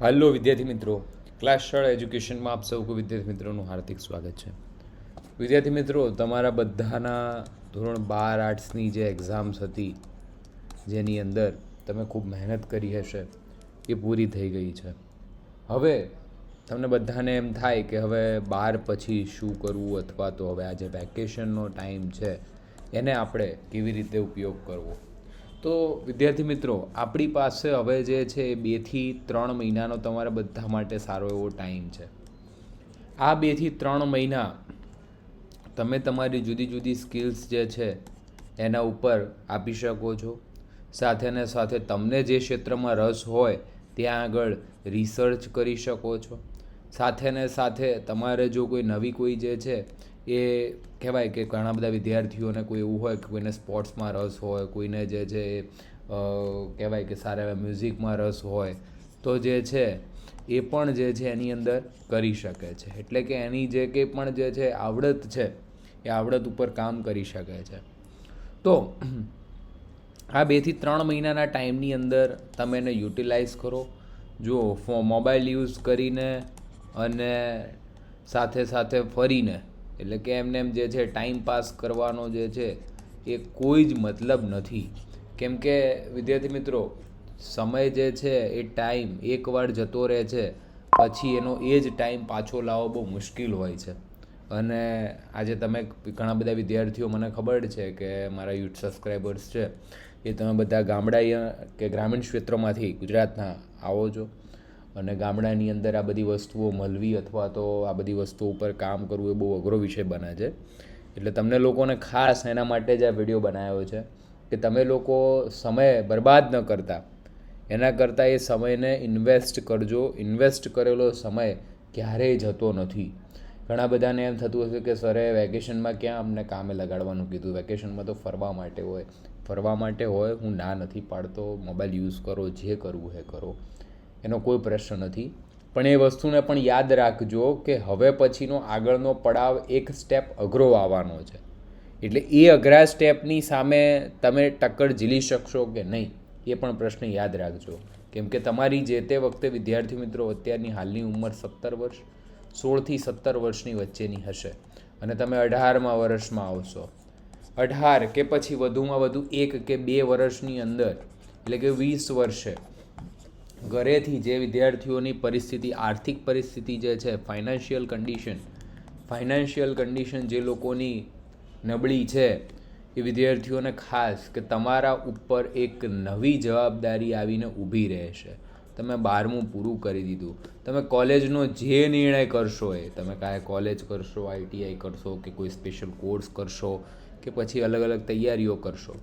હાલો વિદ્યાર્થી મિત્રો. ક્લાસ શાળા એજ્યુકેશનમાં આપ સૌ વિદ્યાર્થી મિત્રોનું હાર્દિક સ્વાગત છે. વિદ્યાર્થી મિત્રો, તમારા બધાના ધોરણ બાર આર્ટ્સની જે એક્ઝામ્સ હતી, જેની અંદર તમે ખૂબ મહેનત કરી હશે, એ પૂરી થઈ ગઈ છે. હવે તમને બધાને એમ થાય કે હવે બાર પછી શું કરવું અથવા તો હવે આ જે વેકેશનનો ટાઈમ છે, એને આપણે કેવી રીતે ઉપયોગ કરવો? તો વિદ્યાર્થી મિત્રો, આપણી પાસે હવે જે છે એ બેથી ત્રણ મહિનાનો તમારા બધા માટે સારો એવો ટાઈમ છે. આ બેથી ત્રણ મહિના તમે તમારી જુદી જુદી સ્કિલ્સ જે છે એના ઉપર આપી શકો છો. સાથે ને સાથે તમને જે ક્ષેત્રમાં રસ હોય ત્યાં આગળ રિસર્ચ કરી શકો છો. સાથે ને સાથે તમારે જો કોઈ નવી કોઈ જે છે એ કહેવાય કે ઘણા બધા વિદ્યાર્થીઓને કોઈ એવું હોય કે કોઈને સ્પોર્ટ્સમાં રસ હોય, કોઈને જે છે એ કહેવાય કે સારા એવા મ્યુઝિકમાં રસ હોય, તો જે છે એ પણ જે છે એની અંદર કરી શકે છે. એટલે કે એની જે કંઈ પણ જે છે આવડત છે, એ આવડત ઉપર કામ કરી શકે છે. તો આ બેથી ત્રણ મહિનાના ટાઈમની અંદર તમે એને યુટિલાઇઝ કરો. જો ફો, મોબાઈલ યુઝ કરીને અને સાથે સાથે ફરીને એટલે કે એમને એમ જે છે ટાઈમ પાસ કરવાનો જે છે, એ કોઈ જ મતલબ નથી. કેમ કે, વિદ્યાર્થી મિત્રો, સમય જે છે, એ ટાઈમ એકવાર જતો રહે છે, પછી એનો એ જ ટાઈમ પાછો લાવવો બહુ મુશ્કેલ હોય છે. અને આજે તમે ઘણા બધા વિદ્યાર્થીઓ, મને ખબર છે કે મારા યુથ સબસ્ક્રાઈબર્સ છે, એ તમે બધા ગામડા કે ગ્રામીણ ક્ષેત્રોમાંથી ગુજરાતના આવો છો. અને ગામડાની અંદર આ બધી વસ્તુઓ મળવી અથવા તો આ બધી વસ્તુઓ ઉપર કામ કરવું એ બહુ અઘરો વિષય બને છે. એટલે તમને લોકોને ખાસ એના માટે જ આ વીડિયો બનાવ્યો છે કે તમે લોકો સમય બરબાદ ન કરતા. એના કરતાં એ સમયને ઇન્વેસ્ટ કરજો. ઇન્વેસ્ટ કરેલો સમય ક્યારેય જતો નથી. ઘણા બધાને એમ થતું હશે કે સરે વેકેશનમાં ક્યાં અમને કામે લગાડવાનું કીધું? વેકેશનમાં તો ફરવા માટે હોય. ફરવા માટે હોય હું ના નથી પાડતો. મોબાઈલ યુઝ કરો, જે કરવું એ કરો. એનો કોઈ પ્રશ્ન નથી. પણ એ વસ્તુને પણ યાદ રાખજો કે હવે પછીનો આગળનો પડાવ એક સ્ટેપ અઘરો આવવાનો છે. એટલે એ અઘરા સ્ટેપની સામે તમે ટક્કર ઝીલી શકશો કે નહીં, એ પણ પ્રશ્ન યાદ રાખજો. કેમ કે તમારી જે તે વખતે વિદ્યાર્થી મિત્રો અત્યારની હાલની ઉંમર સત્તર વર્ષ, સોળથી સત્તર વર્ષની વચ્ચેની હશે. અને તમે અઢારમાં વર્ષમાં આવશો. અઢાર કે પછી વધુમાં વધુ એક કે બે વર્ષની અંદર, એટલે કે વીસ વર્ષે ઘરેથી જે વિદ્યાર્થીઓની પરિસ્થિતિ, આર્થિક પરિસ્થિતિ જે છે ફાઇનાન્શિયલ કન્ડિશન ફાઇનાન્શિયલ કન્ડિશન જે લોકોની નબળી છે, એ વિદ્યાર્થીઓને ખાસ કે તમારા ઉપર એક નવી જવાબદારી આવીને ઊભી રહેશે. તમે બારમું પૂરું કરી દીધું. તમે કોલેજનો જે નિર્ણય કરશો એ, તમે કાંઈ કોલેજ કરશો, આઈટીઆઈ કરશો કે કોઈ સ્પેશિયલ કોર્સ કરશો કે પછી અલગ અલગ તૈયારીઓ કરશો.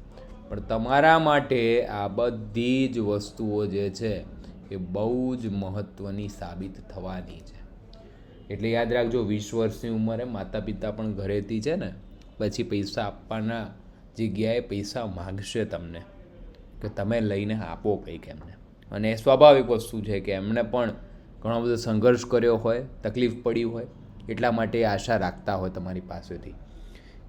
પણ તમારા માટે આ બધી જ વસ્તુઓ જે છે એ બહુ જ મહત્ત્વની સાબિત થવાની છે. એટલે યાદ રાખજો, વીસ વર્ષની ઉંમરે માતા પિતા પણ ઘરેથી છે ને, પછી પૈસા આપવાના જગ્યાએ પૈસા માગશે તમને, કે તમે લઈને આપો કંઈક એમને. અને એ સ્વાભાવિક વસ્તુ છે કે એમણે પણ ઘણો બધો સંઘર્ષ કર્યો હોય, તકલીફ પડી હોય, એટલા માટે આશા રાખતા હોય તમારી પાસેથી.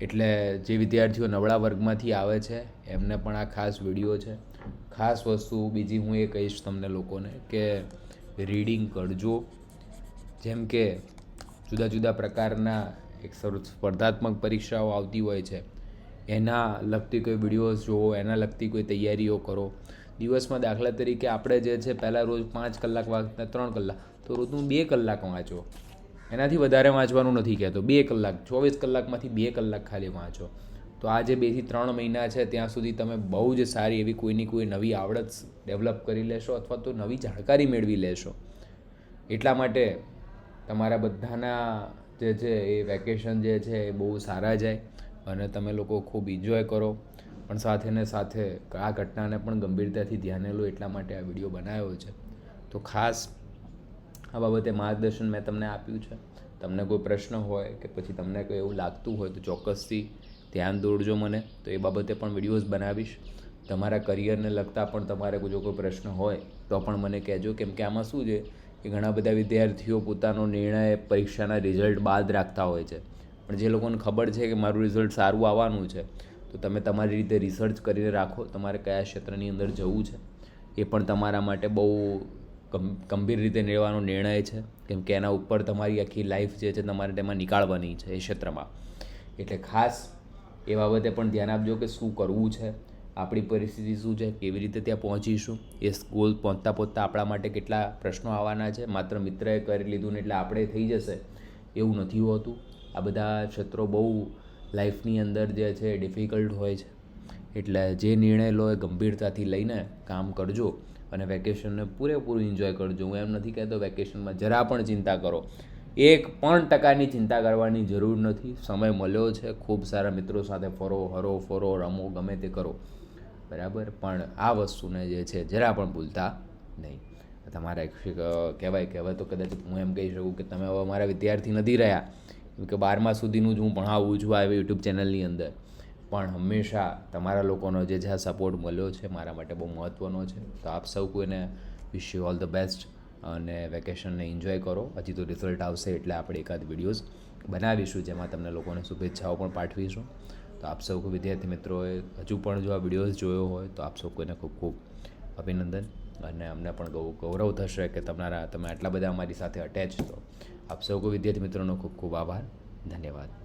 એટલે જે વિદ્યાર્થીઓ નબળા વર્ગમાંથી આવે છે, એમને પણ આ ખાસ વીડિયો છે. ખાસ વસ્તુ, બીજી હું એ કહીશ તમને લોકોને કે રીડિંગ કરજો. જેમ કે જુદા જુદા પ્રકારના એક સ્પર્ધાત્મક પરીક્ષાઓ આવતી હોય છે. એના લગતી કોઈ વિડીયોઝ જુઓ એના લગતી કોઈ તૈયારીઓ કરો. દિવસમાં દાખલા તરીકે આપણે જે છે, પહેલાં રોજ પાંચ કલાક વાંચતા ત્રણ કલાક. તો રોજનું બે કલાક વાંચો. એનાથી વધારે વાંચવાનું નથી કહેતો. બે કલાક, ચોવીસ કલાકમાંથી બે કલાક ખાલી વાંચો. તો આ જે બેથી ત્રણ મહિના છે, ત્યાં સુધી તમે બહુ જ સારી એવી કોઈની કોઈ નવી આવડત ડેવલપ કરી લેશો અથવા તો નવી જાણકારી મેળવી લેશો. એટલા માટે તમારા બધાના જે છે એ વેકેશન જે છે એ બહુ સારા જાય અને તમે લોકો ખૂબ એન્જોય કરો. પણ સાથે ને સાથે આ ઘટનાને પણ ગંભીરતાથી ધ્યાને લો એટલા માટે આ વીડિયો બનાવ્યો છે. તો ખાસ આ બાબતે માર્ગદર્શન મેં તમને આપ્યું છે. તમને કોઈ પ્રશ્ન હોય કે પછી તમને કોઈ એવું લાગતું હોય તો ચોક્કસથી ધ્યાન દોરજો મને, તો એ બાબતે પણ વિડીયોઝ બનાવીશ. તમારા કરિયરને લગતા પણ તમારે જો કોઈ પ્રશ્ન હોય, તો પણ મને કહેજો. કેમ કે આમાં શું છે કે ઘણા બધા વિદ્યાર્થીઓ પોતાનો નિર્ણય પરીક્ષાના રિઝલ્ટ બાદ રાખતા હોય છે. પણ જે લોકોને ખબર છે કે મારું રિઝલ્ટ સારું આવવાનું છે, તો તમે તમારી રીતે રિસર્ચ કરીને રાખો તમારે કયા ક્ષેત્રની અંદર જવું છે. એ પણ તમારા માટે બહુ ગંભીર રીતે લેવાનો નિર્ણય છે. કેમ કે એના ઉપર તમારી આખી લાઈફ જે છે તમારે તેમાં નીકાળવાની છે એ ક્ષેત્રમાં. એટલે ખાસ એ બાબતે પણ ધ્યાન આપજો કે શું કરવું છે, આપણી પરિસ્થિતિ શું છે, કેવી રીતે ત્યાં પહોંચીશું, એ ગોલ પહોંચતા પહોંચતા આપણા માટે કેટલા પ્રશ્નો આવવાના છે. માત્ર મિત્રએ કરી લીધું ને એટલે આપણે થઈ જશે એવું નથી હોતું. આ બધા ક્ષેત્રો બહુ લાઈફની અંદર જે છે ડિફિકલ્ટ હોય છે. એટલે જે નિર્ણય લો એ ગંભીરતાથી લઈને કામ કરજો અને વેકેશનને પૂરેપૂરું એન્જોય કરજો. હું એમ નથી કહેતો વેકેશનમાં જરા પણ ચિંતા કરો. એક પણ ટકાની ચિંતા કરવાની જરૂર નથી. સમય મળ્યો છે. ખૂબ સારા મિત્રો સાથે ફરો, હરો, ફરો, રમો, ગમે તે કરો. બરાબર? પણ આ વસ્તુને જે છે, જરા પણ ભૂલતા નહીં. તમારા શિક- કહેવાય તો કદાચ હું એમ કહી શકું કે તમે હવે મારા વિદ્યાર્થી નથી રહ્યા. કેમ કે બારમા સુધીનું જ હું ભણાવું છું આ યુટ્યુબ ચેનલની અંદર. પણ હંમેશા તમારા લોકોનો જે જ્યાં સપોર્ટ મળ્યો છે, મારા માટે બહુ મહત્ત્વનો છે. તો આપ સૌ કોઈને wish you all the best અને વેકેશનને એન્જોય કરો. હજી તો રિઝલ્ટ આવશે એટલે આપણે એકાદ વિડીયોઝ બનાવીશું જેમાં તમને લોકોને શુભેચ્છાઓ પણ પાઠવીશું. તો આપ સૌ વિદ્યાર્થી મિત્રોએ હજુ પણ જો આ વિડીયોઝ જોયો હોય તો આપ સૌ કોઈને ખૂબ ખૂબ અભિનંદન. અને અમને પણ ગૌરવ થશે કે તમારા, તમે આટલા બધા અમારી સાથે અટેચ છો. આપ સૌ વિદ્યાર્થી મિત્રોનો ખૂબ ખૂબ આભાર. ધન્યવાદ.